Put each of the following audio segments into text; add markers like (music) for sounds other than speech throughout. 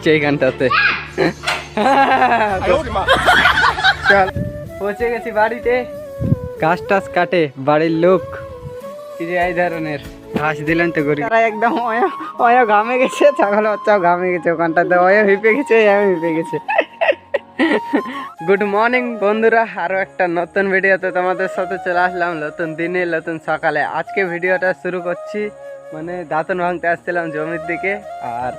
দিচ্ছে এইখানটাতে চল (laughs) পৌঁছে গেছি বাড়িতে। ঘাস টাস কাটে বাড়ির লোক। কি যে এই ধরনের। ঘাস দিলেন তো গরিব। তারা একদম অয়া অয়া ঘামে গেছে ছাগল বাচ্চাও ঘামে গেছে ওখানটাতে। অয়া হিপে গেছে আমি হিপে গেছে। গুড মর্নিং বন্ধুরা। আরও একটা নতুন ভিডিওতে তোমাদের সাথে চলে আসলাম। নতুন দিনে নতুন সকালে। আজকে ভিডিওটা শুরু করছি মানে দাঁতন ভাঙতে আসছিলাম জমির দিকে। আর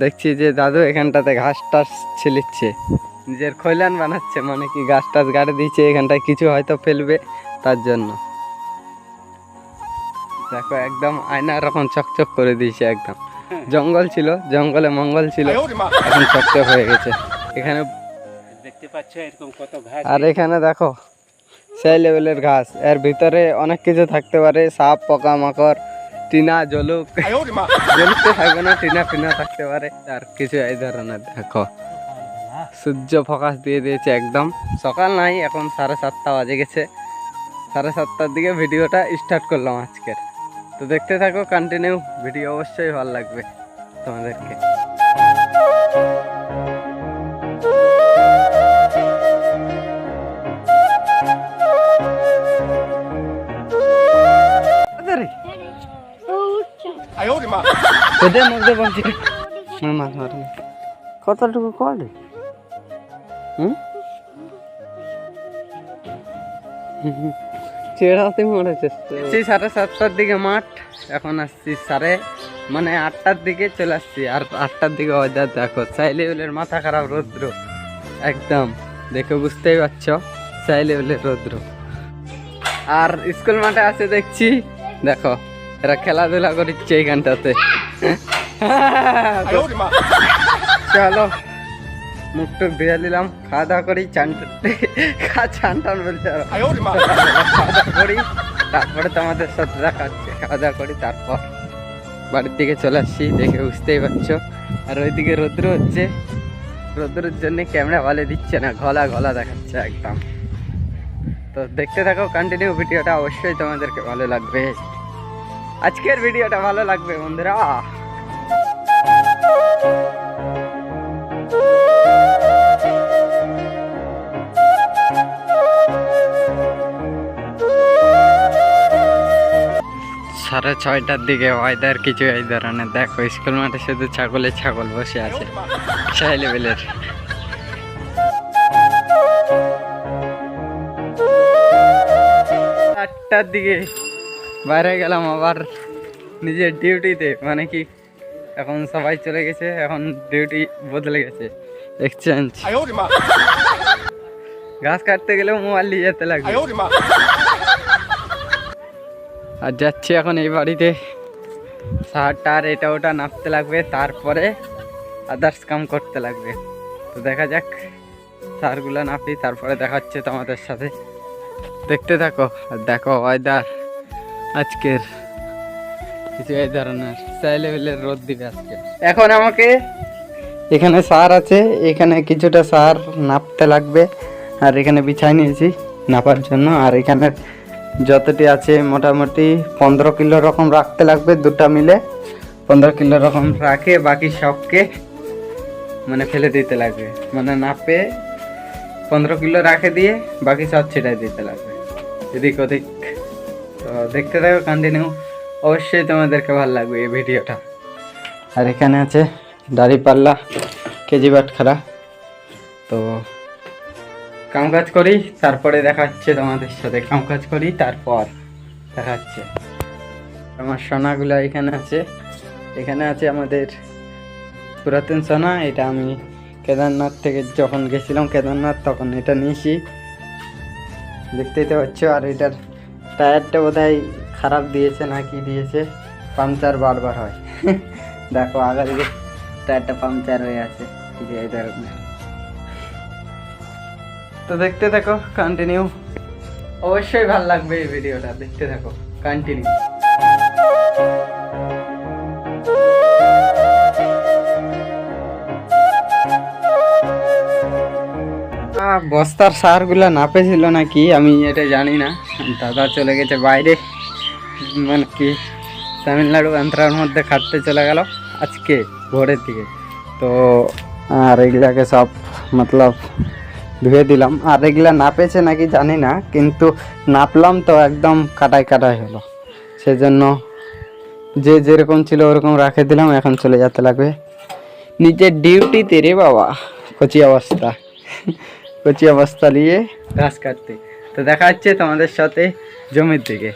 দেখছি যে দাদু এখানটাতে ঘাস টাস ছিলিচ্ছে। নিজের খৈলান বানাচ্ছে মানে কি গাছ টাছ গাড়ি দিচ্ছে এখানটায় কিছু হয়তো ফেলবে তার জন্য। দেখো একদম আয়না রকম চকচক করে দিয়েছে একদম। জঙ্গল ছিল জঙ্গলে মঙ্গল ছিল এখন চকচক হয়ে গেছে। এখানে দেখতে পাচ্ছ এরকম কত ঘাস। আর এখানে দেখো সেই লেভেলের ঘাস। এর ভিতরে অনেক কিছু থাকতে পারে সাপ পোকা মাকড় টিনা জলুক। জলুক তো থাকবে না টিনা ফিনা থাকতে পারে। আর কিছু এই ধরনের দেখো। সূর্য ফোকাস দিয়ে দিয়েছে একদম। সকাল নাই এখন সাড়ে সাতটা বাজে গেছে। সাড়ে সাতটার দিকে ভিডিওটা স্টার্ট করলাম আজকের। তো দেখতে থাকো কন্টিনিউ ভিডিও অবশ্যই ভালো লাগবে তোমাদেরকে। মধ্যে বলছি। আমার মাছ মারে না। কতটুকু করে হুম? চেড়াতে মরেছে। সেই সাড়ে সাতটার দিকে মাঠ। এখন আসছি সাড়ে মানে আটটার দিকে চলে আসছি। আর আটটার দিকে ওয়েদার দেখো লেভেলের মাথা খারাপ রৌদ্র। একদম দেখে বুঝতেই পারছ চাই লেভেলের রৌদ্র। আর স্কুল মাঠে আছে দেখছি দেখো। এরা খেলাধুলা করছে এইখানটাতে চলো মুখ টুক ধুয়ে নিলাম খাওয়া দাওয়া করি চান চান টান পারো। খাওয়া দাওয়া করি তারপরে তোমাদের সাথে দেখা হচ্ছে। খাওয়া দাওয়া করি তারপর বাড়ির দিকে চলে আসছি দেখে বুঝতেই পারছ। আর ওইদিকে রৌদ্র হচ্ছে। রৌদ্রের জন্য ক্যামেরা ভালো দিচ্ছে না গলা গলা দেখাচ্ছে একদম। তো দেখতে থাকো কন্টিনিউ ভিডিওটা অবশ্যই তোমাদেরকে ভালো লাগবে। আজকের ভিডিওটা ভালো লাগবে বন্ধুরা। সাড়ে ছয়টার দিকে ওয়েদার কিছু এই ধরনের। দেখো স্কুল মাঠে শুধু ছাগলে ছাগল বসে আছে। সেই লেভেলের আটটার দিকে বাইরে গেলাম আবার নিজের ডিউটিতে মানে কি এখন সবাই চলে গেছে এখন ডিউটি বদলে গেছে। এক্সচেঞ্জ ঘাস কাটতে গেলেও মোবাইল নিয়ে যেতে লাগবে। আর যাচ্ছি এখন এই বাড়িতে। সার টার এটা ওটা নাপতে লাগবে তারপরে আদার্স কাম করতে লাগবে। তো দেখা যাক সারগুলো নাপি তারপরে দেখা হচ্ছে তোমাদের সাথে। দেখতে থাকো আর দেখো ওয়েদার আজকের কিছু এই ধরনের চাই লেভেলের রোদ দিবে আজকে। এখন আমাকে এখানে সার আছে, এখানে কিছুটা সার নাপতে লাগবে, আর এখানে বিছাই নিয়েছি নাপার জন্য, আর এখানে যতটি আছে মোটামুটি পনেরো কিলো রকম রাখতে লাগবে দুটা মিলে। পনেরো কিলো রকম রাখে, বাকি সবকে মানে ফেলে দিতে লাগবে। মানে নাপে পনেরো কিলো রাখে দিয়ে বাকি সব ছেটাই দিতে লাগবে। এদিক ওদিক দেখতে থাকো কন্টিনিউ অবশ্যই তোমাদেরকে ভালো লাগবে এই ভিডিওটা। আর এখানে আছে দাড়িপাল্লা কেজি বাটখারা তো কাজ করি, তারপরে দেখা হচ্ছে তোমাদের সাথে। কাজ করি, তারপর দেখা হচ্ছে। আমার সোনাগুলো এখানে আছে। এখানে আছে আমাদের পুরাতন সোনা, এটা আমি কেদারনাথ থেকে যখন গেছিলাম, কেদারনাথ তখন এটা নিয়েছি। দেখতেই তো পাচ্ছ, আর এটার টায়ারটা বোধহয় খারাপ দিয়েছে না কি দিয়েছে? পাংচার বারবার হয়। (laughs) দেখো, আগের দিকে টায়ারটা পাংচার হয়ে আছে ঠিক আছে তো দেখতে থাকো কন্টিনিউ অবশ্যই ভালো লাগবে এই ভিডিওটা, দেখতে থাকো কন্টিনিউ বস্তার সারগুলো নাপে ছিল নাকি, আমি এটা জানি না। দাদা চলে গেছে বাইরে। মানে কি, তামিলনাড়ু আন্ধ্রার মধ্যে খাটতে চলে গেল আজকে ভোরের দিকে। তো তো আর এগুলাকে সব মতলব ধুয়ে দিলাম। আর এগুলা নাপেছে নাকি জানি না, কিন্তু নাপলাম তো একদম কাটাই কাটাই হলো। সেজন্য যে যেরকম ছিল ওরকম রাখে দিলাম, এখন চলে যেতে লাগবে। নিজের ডিউটিতে রে বাবা, কচি অবস্থা। কচি অবস্থা নিয়ে ঘাস কাটতে। তো দেখা যাচ্ছে তোমাদের সাথে জমির দিকে।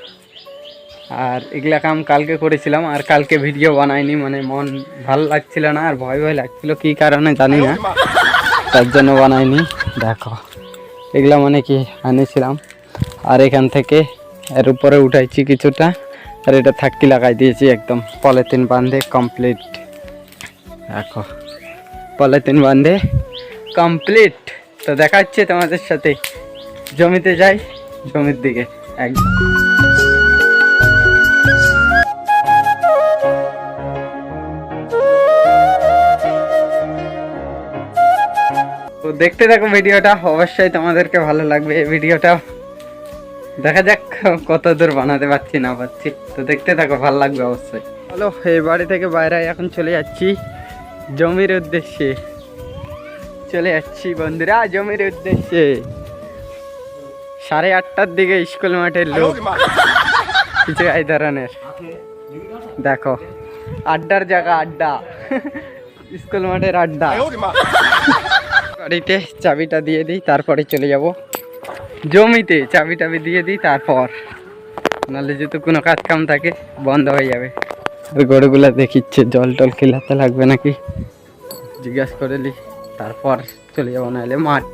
আর এগুলা কাম কালকে করেছিলাম, আর কালকে ভিডিও বানাইনি মানে মন ভালো লাগছিল না, আর ভয় ভয় লাগছিল কি কারণে জানি না। তার জন্য বানাইনি, দেখো। এগুলা মানে কি, আনিছিলাম। আর এখান থেকে এর উপরে উঠাইছি কিছুটা, আর এটা থাক্কি লাগাই দিয়েছি একদম। পলিথিন বান্ধে কমপ্লিট দেখো। পলিথিন বান্ধে কমপ্লিট তো দেখা হচ্ছে তোমাদের সাথে। জমিতে যাই, জমির দিকে। একদম তো দেখতে থাকো ভিডিওটা, অবশ্যই তোমাদেরকে ভালো লাগবে এই ভিডিওটা। দেখা যাক কত দূর বানাতে পারছি, না পারছি। তো দেখতে থাকো, ভালো লাগবে অবশ্যই। হ্যালো এই বাড়ি থেকে বাইরে এখন চলে যাচ্ছি। জমির উদ্দেশ্যে। চলে যাচ্ছি বন্ধুরা জমির উদ্দেশ্যে। সাড়ে আটটার দিকে স্কুল মাঠের লোক। কিছু এই ধরনের। দেখো আড্ডার জায়গা আড্ডা। স্কুল মাঠের আড্ডা। গাড়িতে চাবিটা দিয়ে দিই তারপরে চলে যাব। জমিতে চাবি টাবি দিয়ে দিই তারপর। নাহলে যদি কোনো কাজ কাম থাকে বন্ধ হয়ে যাবে। ওই গরুগুলো দেখিচ্ছে জল টল খেলাতে লাগবে নাকি? জিজ্ঞাসা করে নি তারপর চলে যাব নাহলে মাঠ।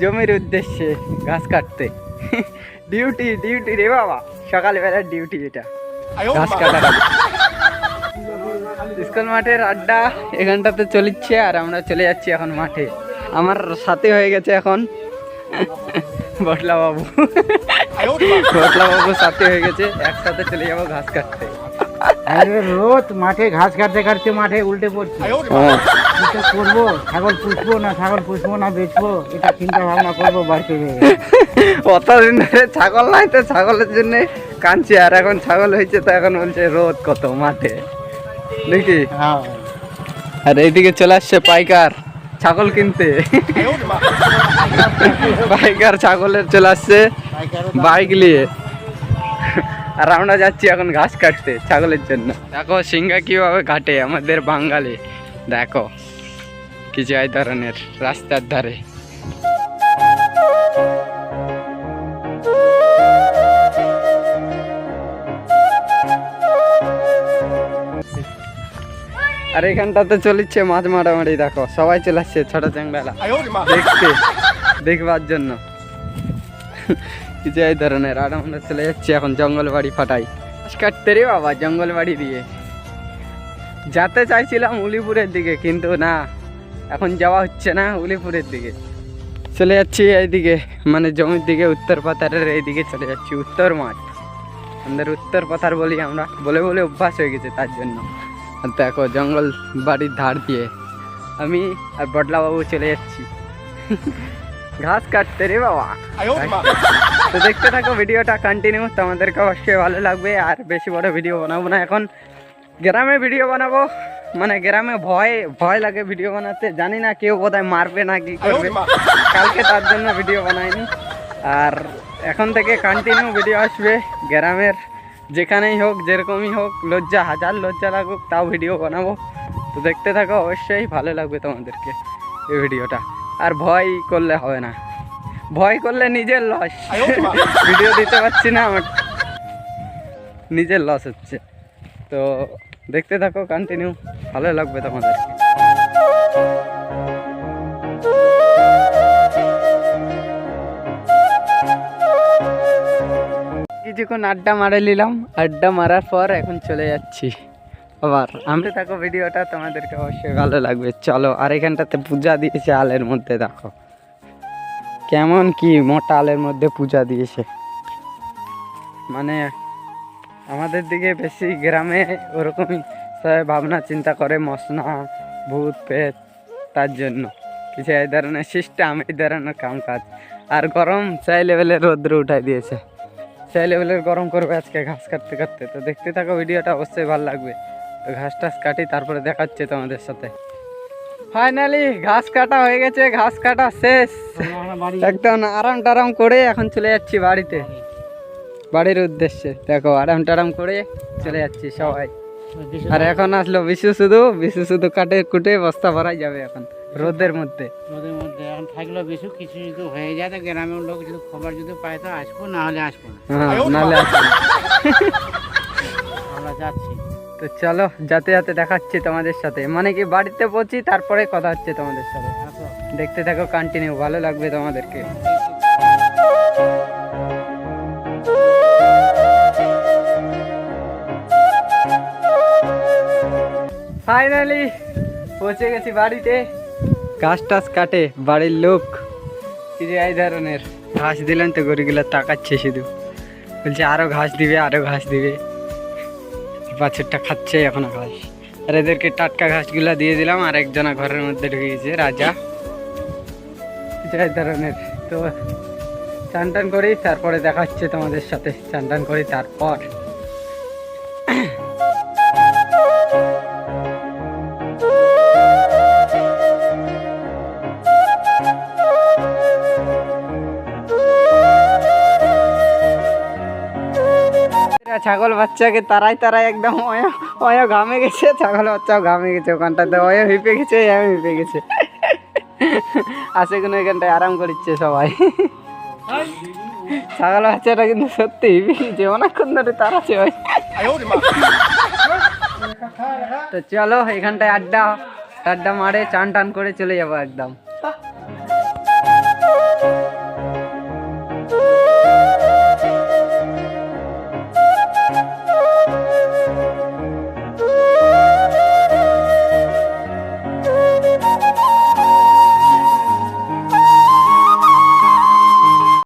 জমির উদ্দেশ্যে ঘাস কাটতে। ডিউটি ডিউটি রে বাবা। সকালবেলার ডিউটি এটা। ঘাস কাটা স্কুল মাঠের আড্ডা এখানটাতে চলিচ্ছে আর আমরা চলে যাচ্ছি এখন মাঠে। আমার সাথে হয়ে গেছে এখন বটলা বাবু বটলা বাবু সাথে হয়ে গেছে একসাথে চলে যাব ঘাস কাটতে। আরে রোজ মাঠে ঘাস কাটতে কাটতে মাঠে উল্টে পড়ছি। হ্যাঁ। তো করব? ছাগল পুষবো না ছাগল পুষবো না বেচবো? এটা চিন্তা ভাবনা করব বাড়িতে অতদিন ধরে ছাগল নাই তো ছাগলের জন্য কাঁদছি আর এখন ছাগল হয়েছে তো এখন বলছে রোদ কত মাঠে? নাকি? হ্যাঁ। আর এইদিকে চলে আসছে পাইকার ছাগল কিনতে। পাইকার ছাগলের চলে আসছে বাইক নিয়ে। আর আমরা যাচ্ছি এখন ঘাস কাটতে ছাগলের জন্য। দেখো সিংহা কীভাবে কাটে আমাদের বাঙালি। দেখো কিছু এই ধরনের রাস্তার ধারে। আর এখানটাতে চলিচ্ছে মাছ মারামারি দেখো সবাই চলে আসছে ছোট চ্যাংড়ালা। দেখতে দেখবার জন্য। কিছু এই ধরনের আর আমরা চলে যাচ্ছি এখন জঙ্গল বাড়ি ফাটাই। কাটতে রে বাবা জঙ্গল বাড়ি দিয়ে। যেতে চাইছিলাম উলিপুরের দিকে কিন্তু না। এখন যাওয়া হচ্ছে না উলিপুরের দিকে। চলে যাচ্ছি এইদিকে মানে জমির দিকে উত্তর পাতারের এইদিকে চলে যাচ্ছি উত্তর মাঠ। আমাদের উত্তর পাতার বলি আমরা বলে বলে অভ্যাস হয়ে গেছে তার জন্য। দেখো জঙ্গল বাড়ির ধার দিয়ে আমি আর বডলাবাবু চলে যাচ্ছি। (laughs) ঘাস কাটতে রে বাবা। (laughs) তো দেখতে থাকো ভিডিওটা কন্টিনিউ তোমাদেরকে অবশ্যই ভালো লাগবে। আর বেশি বড় ভিডিও বানাবো না এখন। গ্রামে ভিডিও বানাবো। মানে গ্রামে ভয় ভয় লাগে ভিডিও বানাতে। জানি না কেউ বোধহয় মারবে না কি করবে। কালকে তার জন্য ভিডিও বানাইনি। আর এখন থেকে কন্টিনিউ ভিডিও আসবে। গ্রামের যেখানেই হোক যেরকমই হোক লজ্জা হাজার লজ্জা লাগুক তাও ভিডিও বানাবো। তো দেখতে থাকো অবশ্যই ভালো লাগবে তোমাদেরকে এই ভিডিওটা আর ভয় করলে হবে না। ভয় করলে নিজের লস ভিডিও দিতে পারছি না আমার। নিজের লস হচ্ছে। তো দেখতে থাকো কন্টিনিউ ভালো লাগবে তোমাদেরকে কিছুক্ষণ আড্ডা মারে নিলাম। আড্ডা মারার পর এখন চলে যাচ্ছি। আবার আমি থাকো, ভিডিওটা তোমাদেরকে অবশ্যই ভালো লাগবে। চলো, আর এখানটাতে পূজা দিয়েছে আলের মধ্যে, দেখো। কেমন কি মোটা আলের মধ্যে পূজা দিয়েছে। মানে আমাদের দিকে বেশি গ্রামে ওরকমই সবাই ভাবনা চিন্তা করে মশনা, ভূত পেত তার জন্য। কিছু এই ধরনের সিস্টেম এই ধরনের কাম কাজ আর গরম সেই লেভেলের রৌদ্র উঠাই দিয়েছে। সেই লেভেলের গরম করবে আজকে ঘাস কাটতে কাটতে। তো দেখতে থাকো ভিডিওটা অবশ্যই ভালো লাগবে। তো ঘাস টাস কাটি, তারপরে দেখাচ্ছে তোমাদের সাথে। ফাইনালি ঘাস কাটা হয়ে গেছে ঘাস কাটা শেষ। একদম আরাম টারাম করে এখন চলে যাচ্ছি বাড়িতে। বাড়ির উদ্দেশ্যে। দেখো আরাম টারাম করে চলে যাচ্ছি সবাই। আর এখন আসলো বিশু শুধু বিশু শুধু কাটে কুটে বস্তা ভরাই যাবে এখন রোদের মধ্যে। রোদের মধ্যে এখন থাকলেও বেশি কিছু যদি হয়ে যায় তো গ্রামের লোক যদি খবর যদি পায় তো আসব না হলে আসব না। হ্যাঁ নাহলে আসবে। আমরা যাচ্ছি। তো চলো, যাতে যাতে দেখাচ্ছি তোমাদের সাথে। মানে কি, বাড়িতে পৌঁছি তারপরে কথা হচ্ছে তোমাদের সাথে। দেখতে থাকো কন্টিনিউ ভালো লাগবে তোমাদেরকে। ফাইনালি পৌঁছে গেছি বাড়িতে। ঘাস টাস কাটে, বাড়ির লোক। কি যে এই ধরনের। ঘাস দিলেন তো গরুগুলো, তাকাচ্ছে শুধু। বলছে, আরও ঘাস দিবে, আরও ঘাস দিবে। বাছুরটা খাচ্ছে, এখনও ঘাস আর এদেরকে টাটকা ঘাসগুলো দিয়ে দিলাম, আর একজনা ঘরের মধ্যে ঢুকে গেছে, রাজা। যাই ধরনের। তো চান টান করি, তারপরে দেখাচ্ছে তোমাদের সাথে। চান টান করি, তারপর। ছাগল বাচ্চাকে তারাই তারাই একদম অয় অয় ঘামে গেছে, ছাগল বাচ্চাও ঘামে গেছে ওখানটাতে, অয় হিপে গেছে আমি হিপে গেছে। আসে কোনো এখানটায় আরাম করছে সবাই। ছাগল বাচ্চাটা কিন্তু সত্যি হিপে গেছে, অনেকক্ষণ ধরে তারাছে ভাই। তো চলো, এখানটায় আড্ডা আড্ডা মারে, চান টান করে চলে যাব একদম।